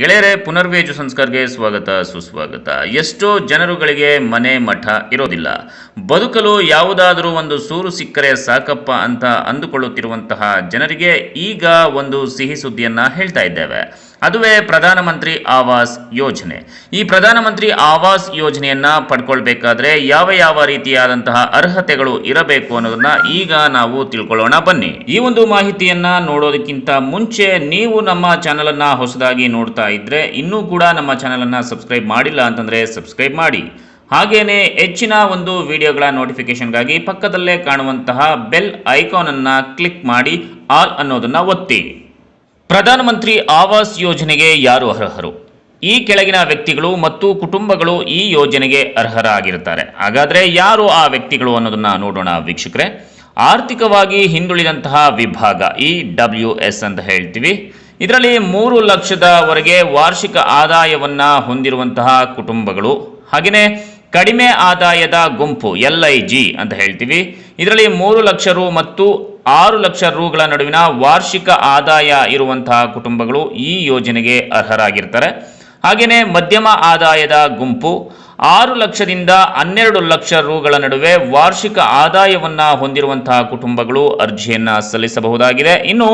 ಗೆಳೆಯರೆ ಪುನರ್ವೇಜು ಸಂಸ್ಕಾರ್ಗೆ ಸ್ವಾಗತ, ಸುಸ್ವಾಗತ. ಎಷ್ಟೋ ಜನರುಗಳಿಗೆ ಮನೆ ಮಠ ಇರೋದಿಲ್ಲ. ಬದುಕಲು ಯಾವುದಾದರೂ ಒಂದು ಸೂರು ಸಿಕ್ಕರೆ ಸಾಕಪ್ಪ ಅಂತ ಅಂದುಕೊಳ್ಳುತ್ತಿರುವಂತಹ ಜನರಿಗೆ ಈಗ ಒಂದು ಸಿಹಿ ಸುದ್ದಿಯನ್ನು ಹೇಳ್ತಾ ಇದ್ದೇವೆ. ಅದುವೇ ಪ್ರಧಾನಮಂತ್ರಿ ಆವಾಸ್ ಯೋಜನೆ. ಈ ಪ್ರಧಾನಮಂತ್ರಿ ಆವಾಸ್ ಯೋಜನೆಯನ್ನ ಪಡ್ಕೊಳ್ಬೇಕಾದ್ರೆ ಯಾವ ಯಾವ ರೀತಿಯಾದಂತಹ ಅರ್ಹತೆಗಳು ಇರಬೇಕು ಅನ್ನೋದನ್ನ ಈಗ ನಾವು ತಿಳ್ಕೊಳ್ಳೋಣ. ಬನ್ನಿ, ಈ ಒಂದು ಮಾಹಿತಿಯನ್ನ ನೋಡೋದಕ್ಕಿಂತ ಮುಂಚೆ ನೀವು ನಮ್ಮ ಚಾನಲ್ ಅನ್ನ ಹೊಸದಾಗಿ ನೋಡ್ತಾ ಇದ್ರೆ ಇನ್ನೂ ಕೂಡ ನಮ್ಮ ಚಾನಲ್ ಅನ್ನ ಸಬ್ಸ್ಕ್ರೈಬ್ ಮಾಡಿಲ್ಲ ಅಂತಂದ್ರೆ ಸಬ್ಸ್ಕ್ರೈಬ್ ಮಾಡಿ. ಹಾಗೇನೆ ಹೆಚ್ಚಿನ ಒಂದು ವಿಡಿಯೋಗಳ ನೋಟಿಫಿಕೇಶನ್ಗಾಗಿ ಪಕ್ಕದಲ್ಲೇ ಕಾಣುವಂತಹ ಬೆಲ್ ಐಕಾನನ್ನು ಕ್ಲಿಕ್ ಮಾಡಿ, ಆಲ್ ಅನ್ನೋದನ್ನ ಒತ್ತಿ. ಪ್ರಧಾನಮಂತ್ರಿ ಆವಾಸ್ ಯೋಜನೆಗೆ ಯಾರು ಅರ್ಹರು? ಈ ಕೆಳಗಿನ ವ್ಯಕ್ತಿಗಳು ಮತ್ತು ಕುಟುಂಬಗಳು ಈ ಯೋಜನೆಗೆ ಅರ್ಹರಾಗಿರುತ್ತಾರೆ. ಹಾಗಾದರೆ ಯಾರು ಆ ವ್ಯಕ್ತಿಗಳು ಅನ್ನೋದನ್ನ ನೋಡೋಣ ವೀಕ್ಷಕರೇ. ಆರ್ಥಿಕವಾಗಿ ಹಿಂದುಳಿದಂತಹ ವಿಭಾಗ ಇ ಡಬ್ಲ್ಯೂ ಎಸ್ ಅಂತ ಹೇಳ್ತೀವಿ. ಇದರಲ್ಲಿ ಮೂರು ಲಕ್ಷದವರೆಗೆ ವಾರ್ಷಿಕ ಆದಾಯವನ್ನ ಹೊಂದಿರುವಂತಹ ಕುಟುಂಬಗಳು. ಹಾಗೆಯೇ ಕಡಿಮೆ ಆದಾಯದ ಗುಂಪು, ಎಲ್ ಐ ಜಿ ಅಂತ ಹೇಳ್ತೀವಿ. ಇದರಲ್ಲಿ ಮೂರು ಲಕ್ಷ ರು ಮತ್ತು ಆರು ಲಕ್ಷ ರುಗಳ ನಡುವಿನ ವಾರ್ಷಿಕ ಆದಾಯ ಇರುವಂತಹ ಕುಟುಂಬಗಳು ಈ ಯೋಜನೆಗೆ ಅರ್ಹರಾಗಿರ್ತಾರೆ. ಹಾಗೆಯೇ ಮಧ್ಯಮ ಆದಾಯದ ಗುಂಪು ಆರು ಲಕ್ಷದಿಂದ ಹನ್ನೆರಡು ಲಕ್ಷ ರುಗಳ ನಡುವೆ ವಾರ್ಷಿಕ ಆದಾಯವನ್ನ ಹೊಂದಿರುವಂತಹ ಕುಟುಂಬಗಳು ಅರ್ಜಿಯನ್ನ ಸಲ್ಲಿಸಬಹುದಾಗಿದೆ. ಇನ್ನು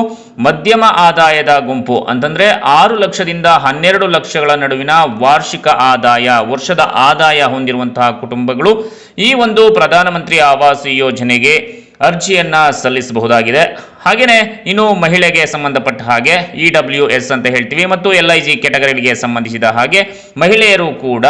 ಮಧ್ಯಮ ಆದಾಯದ ಗುಂಪು ಅಂತಂದ್ರೆ ಆರು ಲಕ್ಷದಿಂದ ಹನ್ನೆರಡು ಲಕ್ಷಗಳ ನಡುವಿನ ವಾರ್ಷಿಕ ಆದಾಯ, ವರ್ಷದ ಆದಾಯ ಹೊಂದಿರುವಂತಹ ಕುಟುಂಬಗಳು ಈ ಒಂದು ಪ್ರಧಾನಮಂತ್ರಿ ಆವಾಸ್ ಯೋಜನೆಗೆ ಅರ್ಜಿಯನ್ನ ಸಲ್ಲಿಸಬಹುದಾಗಿದೆ. ಹಾಗೆಯೇ ಇನ್ನು ಮಹಿಳೆಗೆ ಸಂಬಂಧಪಟ್ಟ ಹಾಗೆ ಇ ಡಬ್ಲ್ಯೂ ಎಸ್ ಅಂತ ಹೇಳ್ತೀವಿ ಮತ್ತು ಎಲ್ ಐ ಜಿ ಕೆಟಗರಿಗೆ ಸಂಬಂಧಿಸಿದ ಹಾಗೆ ಮಹಿಳೆಯರು ಕೂಡ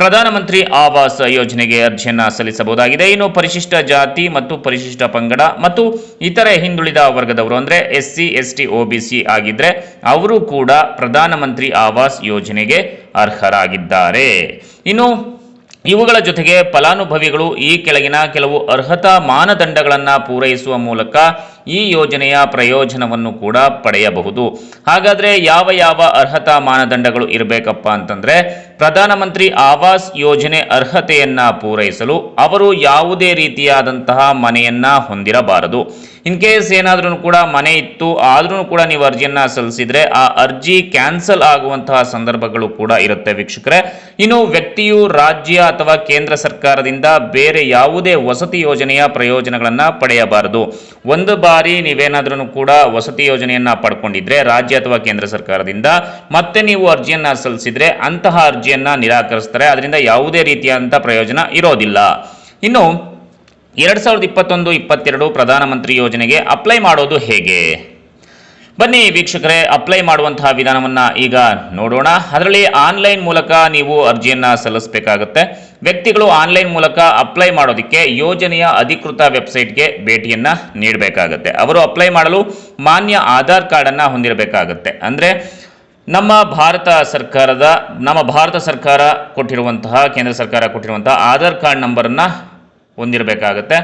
ಪ್ರಧಾನಮಂತ್ರಿ ಆವಾಸ್ ಯೋಜನೆಗೆ ಅರ್ಜಿಯನ್ನು ಸಲ್ಲಿಸಬಹುದಾಗಿದೆ. ಇನ್ನು ಪರಿಶಿಷ್ಟ ಜಾತಿ ಮತ್ತು ಪರಿಶಿಷ್ಟ ಪಂಗಡ ಮತ್ತು ಇತರೆ ಹಿಂದುಳಿದ ವರ್ಗದವರು ಅಂದರೆ S C S T O B C ಆಗಿದ್ದರೆ ಅವರು ಕೂಡ ಪ್ರಧಾನಮಂತ್ರಿ ಆವಾಸ್ ಯೋಜನೆಗೆ ಅರ್ಹರಾಗಿದ್ದಾರೆ. ಇನ್ನು ಇವುಗಳ ಜೊತೆಗೆ ಫಲಾನುಭವಿಗಳು ಈ ಕೆಳಗಿನ ಕೆಲವು ಅರ್ಹತಾ ಮಾನದಂಡಗಳನ್ನು ಪೂರೈಸುವ ಮೂಲಕ ಈ ಯೋಜನೆಯ ಪ್ರಯೋಜನವನ್ನು ಕೂಡ ಪಡೆಯಬಹುದು. ಹಾಗಾದರೆ ಯಾವ ಯಾವ ಅರ್ಹತಾ ಮಾನದಂಡಗಳು ಇರಬೇಕಪ್ಪ ಅಂತಂದರೆ ಪ್ರಧಾನಮಂತ್ರಿ ಆವಾಸ್ ಯೋಜನೆ ಅರ್ಹತೆಯನ್ನು ಪೂರೈಸಲು ಅವರು ಯಾವುದೇ ರೀತಿಯಾದಂತಹ ಮನೆಯನ್ನು ಹೊಂದಿರಬಾರದು. ಇನ್ ಕೇಸ್ ಏನಾದರೂ ಕೂಡ ಮನೆ ಇತ್ತು ಆದ್ರೂ ಕೂಡ ನೀವು ಅರ್ಜಿಯನ್ನು ಸಲ್ಲಿಸಿದರೆ ಆ ಅರ್ಜಿ ಕ್ಯಾನ್ಸಲ್ ಆಗುವಂತಹ ಸಂದರ್ಭಗಳು ಕೂಡ ಇರುತ್ತೆ ವೀಕ್ಷಕರೇ. ಇನ್ನು ವ್ಯಕ್ತಿಯು ರಾಜ್ಯ ಅಥವಾ ಕೇಂದ್ರ ಸರ್ಕಾರದಿಂದ ಬೇರೆ ಯಾವುದೇ ವಸತಿ ಯೋಜನೆಯ ಪ್ರಯೋಜನಗಳನ್ನು ಪಡೆಯಬಾರದು. ಒಂದು ಬಾರಿ ನೀವೇನಾದ್ರೂ ಕೂಡ ವಸತಿ ಯೋಜನೆಯನ್ನ ಪಡ್ಕೊಂಡಿದ್ರೆ, ರಾಜ್ಯ ಅಥವಾ ಕೇಂದ್ರ ಸರ್ಕಾರದಿಂದ ಮತ್ತೆ ನೀವು ಅರ್ಜಿಯನ್ನು ಸಲ್ಲಿಸಿದ್ರೆ ಅಂತಹ ಅರ್ಜಿಯನ್ನು ನಿರಾಕರಿಸ್ತಾರೆ. ಅದರಿಂದ ಯಾವುದೇ ರೀತಿಯಾದಂತಹ ಪ್ರಯೋಜನ ಇರೋದಿಲ್ಲ. ಇನ್ನು ಎರಡ್ ಸಾವಿರದ ಇಪ್ಪತ್ತೊಂದು, ಇಪ್ಪತ್ತೆರಡು ಪ್ರಧಾನಮಂತ್ರಿ ಯೋಜನೆಗೆ ಅಪ್ಲೈ ಮಾಡೋದು ಹೇಗೆ? ಬನ್ನಿ ವೀಕ್ಷಕರೇ ಅಪ್ಲೈ ಮಾಡುವಂತಹ ವಿಧಾನವನ್ನ ಈಗ ನೋಡೋಣ. ಅದರಲ್ಲಿ ಆನ್ಲೈನ್ ಮೂಲಕ ನೀವು ಅರ್ಜಿಯನ್ನು ಸಲ್ಲಿಸಬೇಕಾಗತ್ತೆ. ವ್ಯಕ್ತಿಗಳು ಆನ್ಲೈನ್ ಮೂಲಕ ಅಪ್ಲೈ ಮಾಡೋದಕ್ಕೆ ಯೋಜನೆಯ ಅಧಿಕೃತ ವೆಬ್ಸೈಟ್ಗೆ ಭೇಟಿಯನ್ನ ನೀಡಬೇಕಾಗತ್ತೆ. ಅವರು ಅಪ್ಲೈ ಮಾಡಲು ಮಾನ್ಯ ಆಧಾರ್ ಕಾರ್ಡನ್ನು ಹೊಂದಿರಬೇಕಾಗುತ್ತೆ. ಅಂದ್ರೆ ನಮ್ಮ ಭಾರತ ಸರ್ಕಾರದ, ನಮ್ಮ ಭಾರತ ಸರ್ಕಾರ ಕೊಟ್ಟಿರುವಂತಹ, ಕೇಂದ್ರ ಸರ್ಕಾರ ಕೊಟ್ಟಿರುವಂತಹ ಆಧಾರ್ ಕಾರ್ಡ್ ನಂಬರನ್ನು ಹೊಂದಿರಬೇಕಾಗುತ್ತೆ.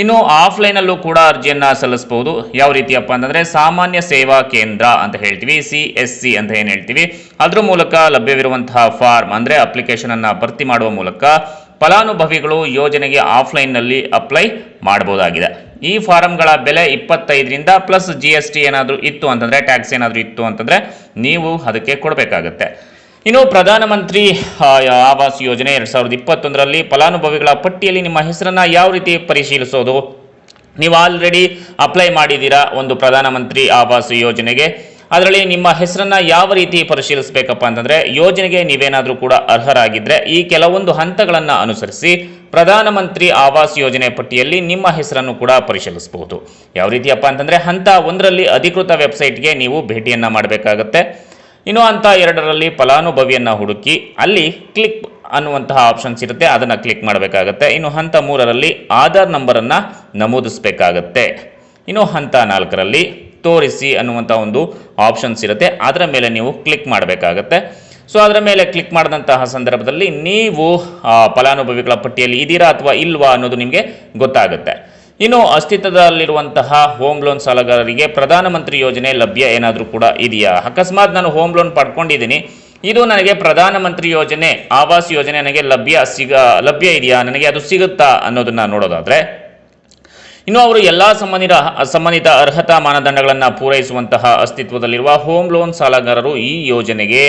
ಇನ್ನು ಆಫ್ಲೈನಲ್ಲೂ ಕೂಡ ಅರ್ಜಿಯನ್ನು ಸಲ್ಲಿಸಬಹುದು ಯಾವ ರೀತಿಯಪ್ಪ ಅಂತಂದ್ರೆ ಸಾಮಾನ್ಯ ಸೇವಾ ಕೇಂದ್ರ ಅಂತ ಹೇಳ್ತೀವಿ, ಸಿ ಎಸ್ ಸಿ ಅಂತ ಏನು ಹೇಳ್ತೀವಿ. ಅದ್ರ ಮೂಲಕ ಲಭ್ಯವಿರುವಂತಹ ಫಾರ್ಮ್ ಅಂದ್ರೆ ಅಪ್ಲಿಕೇಶನ್ ಅನ್ನ ಭರ್ತಿ ಮಾಡುವ ಮೂಲಕ ಫಲಾನುಭವಿಗಳು ಯೋಜನೆಗೆ ಆಫ್ಲೈನ್ನಲ್ಲಿ ಅಪ್ಲೈ ಮಾಡಬಹುದಾಗಿದೆ ಈ ಫಾರಂಗಳ ಬೆಲೆ ಇಪ್ಪತ್ತೈದರಿಂದ ಪ್ಲಸ್ ಜಿ ಎಸ್ ಟಿ ಏನಾದರೂ ಇತ್ತು ಅಂತಂದರೆ, ಟ್ಯಾಕ್ಸ್ ಏನಾದರೂ ಇತ್ತು ಅಂತಂದರೆ ನೀವು ಅದಕ್ಕೆ ಕೊಡಬೇಕಾಗತ್ತೆ. ಇನ್ನು ಪ್ರಧಾನಮಂತ್ರಿ ಆವಾಸ್ ಯೋಜನೆ ಎರಡ್ ಸಾವಿರದ ಇಪ್ಪತ್ತೊಂದರಲ್ಲಿ ಫಲಾನುಭವಿಗಳ ಪಟ್ಟಿಯಲ್ಲಿ ನಿಮ್ಮ ಹೆಸರನ್ನ ಯಾವ ರೀತಿ ಪರಿಶೀಲಿಸೋದು? ನೀವು ಆಲ್ರೆಡಿ ಅಪ್ಲೈ ಮಾಡಿದ್ದೀರಾ ಒಂದು ಪ್ರಧಾನಮಂತ್ರಿ ಆವಾಸ್ ಯೋಜನೆಗೆ? ಅದರಲ್ಲಿ ನಿಮ್ಮ ಹೆಸರನ್ನ ಯಾವ ರೀತಿ ಪರಿಶೀಲಿಸಬೇಕಪ್ಪ ಅಂತಂದ್ರೆ, ಯೋಜನೆಗೆ ನೀವೇನಾದರೂ ಕೂಡ ಅರ್ಹರಾಗಿದ್ದರೆ ಈ ಕೆಲವೊಂದು ಹಂತಗಳನ್ನು ಅನುಸರಿಸಿ ಪ್ರಧಾನಮಂತ್ರಿ ಆವಾಸ್ ಯೋಜನೆ ಪಟ್ಟಿಯಲ್ಲಿ ನಿಮ್ಮ ಹೆಸರನ್ನು ಕೂಡ ಪರಿಶೀಲಿಸಬಹುದು. ಯಾವ ರೀತಿಯಪ್ಪ ಅಂತಂದ್ರೆ, ಹಂತ ಒಂದರಲ್ಲಿ ಅಧಿಕೃತ ವೆಬ್ಸೈಟ್ಗೆ ನೀವು ಭೇಟಿಯನ್ನ ಮಾಡಬೇಕಾಗತ್ತೆ. ಇನ್ನು ಅಂತ ಎರಡರಲ್ಲಿ ಫಲಾನುಭವಿಯನ್ನು ಹುಡುಕಿ ಅಲ್ಲಿ ಕ್ಲಿಕ್ ಅನ್ನುವಂತಹ ಆಪ್ಷನ್ಸ್ ಇರುತ್ತೆ, ಅದನ್ನು ಕ್ಲಿಕ್ ಮಾಡಬೇಕಾಗತ್ತೆ. ಇನ್ನು ಹಂತ ಮೂರರಲ್ಲಿ ಆಧಾರ್ ನಂಬರನ್ನು ನಮೂದಿಸಬೇಕಾಗತ್ತೆ. ಇನ್ನು ಹಂತ ನಾಲ್ಕರಲ್ಲಿ ತೋರಿಸಿ ಅನ್ನುವಂಥ ಒಂದು ಆಪ್ಷನ್ಸ್ ಇರುತ್ತೆ, ಅದರ ಮೇಲೆ ನೀವು ಕ್ಲಿಕ್ ಮಾಡಬೇಕಾಗತ್ತೆ. ಸೊ ಅದರ ಮೇಲೆ ಕ್ಲಿಕ್ ಮಾಡಿದಂತಹ ಸಂದರ್ಭದಲ್ಲಿ ನೀವು ಫಲಾನುಭವಿಗಳ ಪಟ್ಟಿಯಲ್ಲಿ ಇದ್ದೀರಾ ಅಥವಾ ಇಲ್ವಾ ಅನ್ನೋದು ನಿಮಗೆ ಗೊತ್ತಾಗುತ್ತೆ. ಇನ್ನು ಅಸ್ತಿತ್ವದಲ್ಲಿರುವಂತಹ ಹೋಮ್ ಲೋನ್ ಸಾಲಗಾರರಿಗೆ ಪ್ರಧಾನಮಂತ್ರಿ ಯೋಜನೆ ಲಭ್ಯ ಏನಾದರೂ ಕೂಡ ಇದೆಯಾ? ಅಕಸ್ಮಾತ್ ನಾನು ಹೋಮ್ ಲೋನ್ ಪಡ್ಕೊಂಡಿದ್ದೀನಿ. ಇದು ನನಗೆ ಪ್ರಧಾನಮಂತ್ರಿ ಯೋಜನೆ, ಆವಾಸ್ ಯೋಜನೆ ನನಗೆ ಲಭ್ಯ ಸಿಗ, ಲಭ್ಯ ಇದೆಯಾ? ನನಗೆ ಅದು ಸಿಗುತ್ತಾ ಅನ್ನೋದನ್ನ ನೋಡೋದಾದ್ರೆ, ಇನ್ನು ಅವರು ಎಲ್ಲ ಸಂಬಂಧಿತ ಸಂಬಂಧಿತ ಅರ್ಹತಾ ಮಾನದಂಡಗಳನ್ನು ಪೂರೈಸುವಂತಹ ಅಸ್ತಿತ್ವದಲ್ಲಿರುವ ಹೋಮ್ ಲೋನ್ ಸಾಲಗಾರರು ಈ ಯೋಜನೆಗೆ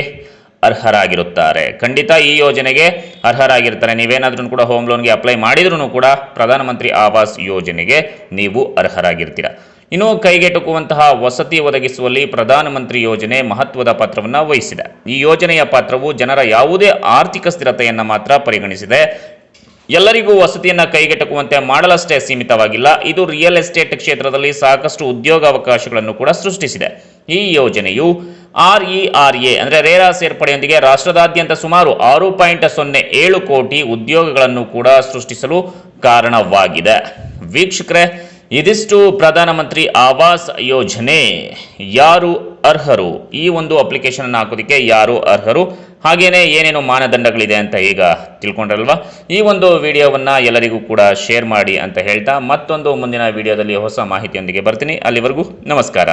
ಅರ್ಹರಾಗಿರುತ್ತಾರೆ. ಖಂಡಿತ ಈ ಯೋಜನೆಗೆ ಅರ್ಹರಾಗಿರ್ತಾರೆ ನೀವೇನಾದ್ರೂ ಕೂಡ ಹೋಮ್ ಲೋನ್ಗೆ ಅಪ್ಲೈ ಮಾಡಿದ್ರೂ ಕೂಡ ಪ್ರಧಾನಮಂತ್ರಿ ಆವಾಸ್ ಯೋಜನೆಗೆ ನೀವು ಅರ್ಹರಾಗಿರ್ತೀರ. ಇನ್ನು ಕೈಗೆಟುಕುವಂತಹ ವಸತಿ ಒದಗಿಸುವಲ್ಲಿ ಪ್ರಧಾನಮಂತ್ರಿ ಯೋಜನೆ ಮಹತ್ವದ ಪಾತ್ರವನ್ನು ವಹಿಸಿದೆ. ಈ ಯೋಜನೆಯ ಪಾತ್ರವು ಜನರ ಯಾವುದೇ ಆರ್ಥಿಕ ಸ್ಥಿರತೆಯನ್ನು ಮಾತ್ರ ಪರಿಗಣಿಸಿದೆ. ಎಲ್ಲರಿಗೂ ವಸತಿಯನ್ನು ಕೈಗೆಟಕುವಂತೆ ಮಾಡಲಷ್ಟೇ ಸೀಮಿತವಾಗಿಲ್ಲ. ಇದು ರಿಯಲ್ ಎಸ್ಟೇಟ್ ಕ್ಷೇತ್ರದಲ್ಲಿ ಸಾಕಷ್ಟು ಉದ್ಯೋಗಾವಕಾಶಗಳನ್ನು ಕೂಡ ಸೃಷ್ಟಿಸಿದೆ. ಈ ಯೋಜನೆಯು ಆರ್ ಇ ಆರ್ ಎ ಅಂದರೆ ರೇರಾ ಸೇರ್ಪಡೆಯೊಂದಿಗೆ ರಾಷ್ಟ್ರದಾದ್ಯಂತ ಸುಮಾರು ಆರು ಪಾಯಿಂಟ್ ಸೊನ್ನೆ ಏಳು ಕೋಟಿ ಉದ್ಯೋಗಗಳನ್ನು ಕೂಡ ಸೃಷ್ಟಿಸಲು ಕಾರಣವಾಗಿದೆ. ವೀಕ್ಷಕರೇ, ಇದಿಷ್ಟು ಪ್ರಧಾನಮಂತ್ರಿ ಆವಾಸ್ ಯೋಜನೆ. ಯಾರು ಅರ್ಹರು? ಈ ಒಂದು ಅಪ್ಲಿಕೇಶನ್ ಹಾಕೋದಕ್ಕೆ ಯಾರು ಅರ್ಹರು? ಹಾಗೇನೆ ಏನೇನು ಮಾನದಂಡಗಳಿದೆ ಅಂತ ಈಗ ತಿಳ್ಕೊಂಡ್ರಲ್ವಾ? ಈ ಒಂದು ವಿಡಿಯೋವನ್ನು ಎಲ್ಲರಿಗೂ ಕೂಡ ಶೇರ್ ಮಾಡಿ ಅಂತ ಹೇಳ್ತಾ ಮತ್ತೊಂದು ಮುಂದಿನ ವಿಡಿಯೋದಲ್ಲಿ ಹೊಸ ಮಾಹಿತಿಯೊಂದಿಗೆ ಬರ್ತೀನಿ. ಅಲ್ಲಿವರೆಗೂ ನಮಸ್ಕಾರ.